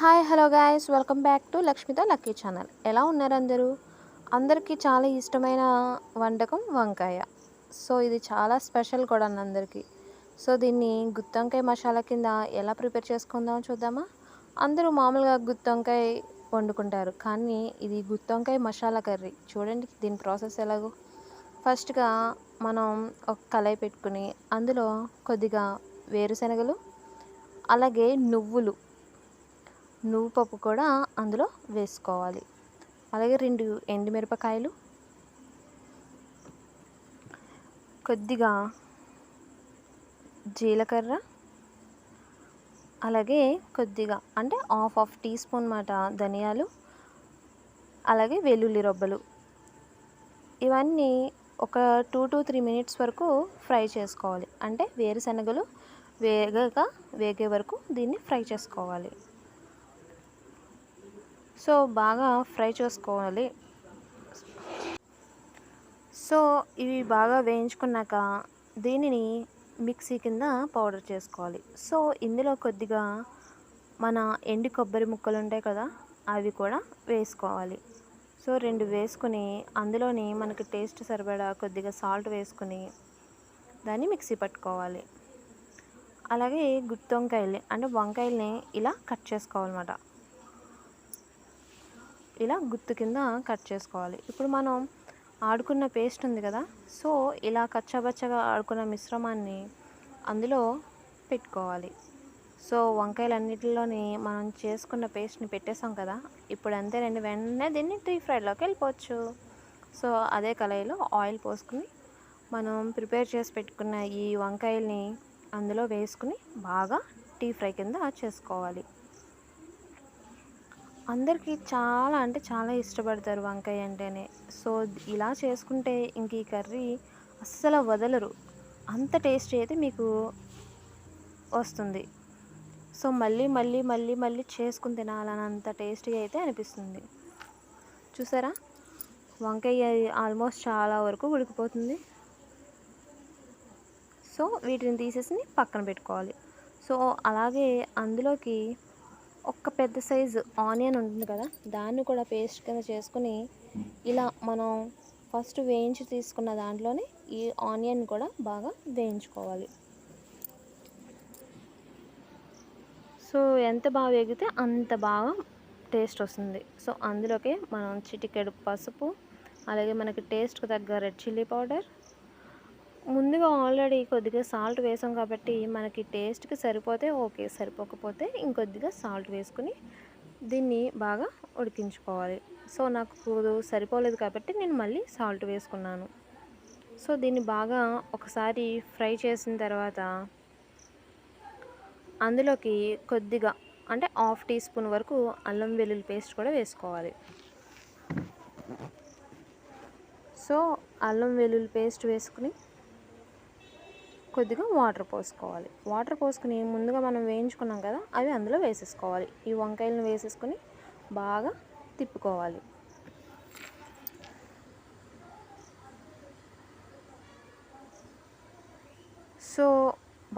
Hi hello guys. Welcome back to Lakshmita lucky channel. ఎలా ఉన్నారు అందరూ? అందరికీ చాలా ఇష్టమైన వంటకం వంకాయ. సో ఇది చాలా స్పెషల్ కూడా అందరికీ. సో దీన్ని గుత్తొంకాయ మసాలా కింద ఎలా ప్రిపేర్ చేసుకుందామో చూద్దామా? అందరూ మామూలుగా గుత్తొంకాయ వండుకుంటారు. కానీ ఇది గుత్తొంకాయ మసాలా కర్రీ. చూడండి దీని ప్రాసెస్ ఎలాగో. ఫస్ట్గా మనం ఒక కళాయి పెట్టుకుని అందులో కొద్దిగా వేరుశనగలు అలాగే నువ్వులు నువ్వు పప్పు కూడా అందులో వేసుకోవాలి. అలాగే రెండు ఎండుమిరపకాయలు. కొద్దిగా జీలకర్ర. అలాగే కొద్దిగా అంటే హాఫ్ హాఫ్ టీ స్పూన్ మాట ధనియాలు. అలాగే వెల్లుల్లి రొబ్బలు. ఇవన్నీ ఒక టూ టు త్రీ మినిట్స్ వరకు ఫ్రై చేసుకోవాలి. అంటే వేరుశనగలు వేగగా వేగే వరకు దీన్ని ఫ్రై చేసుకోవాలి. సో బాగా ఫ్రై చేసుకోవాలి. సో ఇవి బాగా వేయించుకున్నాక దీనిని మిక్సీ కింద పౌడర్ చేసుకోవాలి. సో ఇందులో కొద్దిగా మన ఎండు కొబ్బరి ముక్కలు ఉంటాయి కదా అవి కూడా వేసుకోవాలి. సో రెండు వేసుకుని అందులోని మనకి టేస్ట్ సరిపడా కొద్దిగా సాల్ట్ వేసుకుని దాన్ని మిక్సీ పట్టుకోవాలి. అలాగే గుత్తి వంకాయలు అంటే వంకాయల్ని ఇలా కట్ చేసుకోవాలన్నమాట. ఇలా గుత్తు కింద కట్ చేసుకోవాలి. ఇప్పుడు మనం ఆడుకున్న పేస్ట్ ఉంది కదా సో ఇలా కచ్చబచ్చగా ఆడుకున్న మిశ్రమాన్ని అందులో పెట్టుకోవాలి. సో వంకాయలన్నిటిలోని మనం చేసుకున్న పేస్ట్ని పెట్టేసాం కదా ఇప్పుడు అంతేనండి వెంటనే దీన్ని డీప్ ఫ్రైడ్లోకి వెళ్ళిపోవచ్చు. సో అదే కళాయిలో ఆయిల్ పోసుకుని మనం ప్రిపేర్ చేసి పెట్టుకున్న ఈ వంకాయల్ని అందులో వేసుకుని బాగా డీప్ ఫ్రై కింద చేసుకోవాలి. అందరికీ చాలా అంటే చాలా ఇష్టపడతారు వంకాయ అంటేనే. సో ఇలా చేసుకుంటే ఇంక ఈ కర్రీ అస్సలు వదలరు. అంత టేస్ట్ అయితే మీకు వస్తుంది. సో మళ్ళీ మళ్ళీ మళ్ళీ మళ్ళీ చేసుకుని తినాలన్నంత టేస్టీగా అయితే అనిపిస్తుంది. చూసారా? వంకాయ ఆల్మోస్ట్ చాలా వరకు ఉడికిపోతుంది. సో వీటిని తీసేసి పక్కన పెట్టుకోవాలి. సో అలాగే అందులోకి ఒక్క పెద్ద సైజు ఆనియన్ ఉంటుంది కదా దాన్ని కూడా పేస్ట్ కింద చేసుకుని ఇలా మనం ఫస్ట్ వేయించి తీసుకున్న దాంట్లోనే ఈ ఆనియన్ కూడా బాగా వేయించుకోవాలి. సో ఎంత బాగా వేగితే అంత బాగా టేస్ట్ వస్తుంది. సో అందులోకి మనం చిటికెడు పసుపు అలాగే మనకి టేస్ట్కి తగ్గ రెడ్ చిల్లీ పౌడర్ ముందుగా ఆల్రెడీ కొద్దిగా సాల్ట్ వేసాం కాబట్టి మనకి టేస్ట్కి సరిపోతే ఓకే సరిపోకపోతే ఇంకొద్దిగా సాల్ట్ వేసుకుని దీన్ని బాగా ఉడికించుకోవాలి. సో నాకు సరిపోలేదు కాబట్టి నేను మళ్ళీ సాల్ట్ వేసుకున్నాను. సో దీన్ని బాగా ఒకసారి ఫ్రై చేసిన తర్వాత అందులోకి కొద్దిగా అంటే హాఫ్ టీ స్పూన్ వరకు అల్లం వెల్లుల్లి పేస్ట్ కూడా వేసుకోవాలి. సో అల్లం వెల్లుల్లి పేస్ట్ వేసుకుని కొద్దిగా వాటర్ పోసుకోవాలి. వాటర్ పోసుకుని ముందుగా మనం వేయించుకున్నాం కదా అవి అందులో వేసేసుకోవాలి. ఈ వంకాయలను వేసేసుకొని బాగా తిప్పుకోవాలి. సో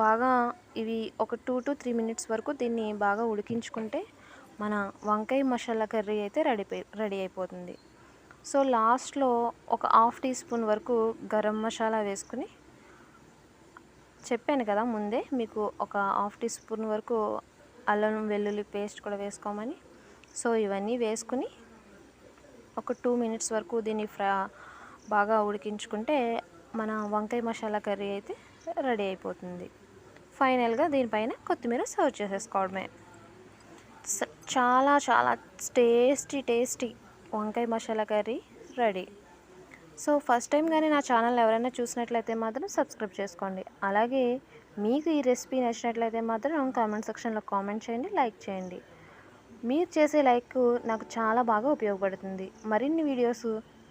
బాగా ఇవి ఒక టూ టు త్రీ మినిట్స్ వరకు దీన్ని బాగా ఉడికించుకుంటే మన వంకాయ మసాలా కర్రీ అయితే రెడీ రెడీ అయిపోతుంది. సో లాస్ట్లో ఒక హాఫ్ టీ స్పూన్ వరకు గరం మసాలా వేసుకుని చెప్పాను కదా ముందే మీకు ఒక హాఫ్ టీ స్పూన్ వరకు అల్లం వెల్లుల్లి పేస్ట్ కూడా వేసుకోమని. సో ఇవన్నీ వేసుకుని ఒక టూ మినిట్స్ వరకు దీన్ని ఫ్రా బాగా ఉడికించుకుంటే మన వంకాయ మసాలా కర్రీ అయితే రెడీ అయిపోతుంది. ఫైనల్గా దీనిపైన కొత్తిమీర సర్వ్ చేసేసుకోవడమే. చాలా చాలా టేస్టీ టేస్టీ వంకాయ masala curry ready. So first time కానీ నా ఛానల్ ఎవరైనా చూసినట్లయితే మాత్రం సబ్స్క్రైబ్ చేసుకోండి. అలాగే మీకు ఈ రెసిపీ నచ్చినట్లయితే మాత్రం కామెంట్ సెక్షన్లో కామెంట్ చేయండి లైక్ చేయండి. మీరు చేసే లైక్ నాకు చాలా బాగా ఉపయోగపడుతుంది. మరిన్ని వీడియోస్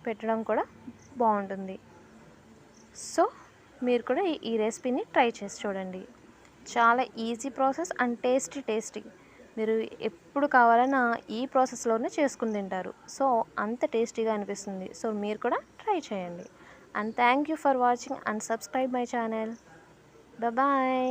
పెట్టడం కూడా బాగుంటుంది. సో మీరు కూడా ఈ రెసిపీని ట్రై చేసి చూడండి. చాలా easy process and tasty tasty. మీరు ఎప్పుడు కావాలన్నా ఈ ప్రాసెస్లోనే చేసుకుని తింటారు. సో అంత టేస్టీగా అనిపిస్తుంది. సో మీరు కూడా ట్రై చేయండి. And thank you for watching and subscribe my channel bye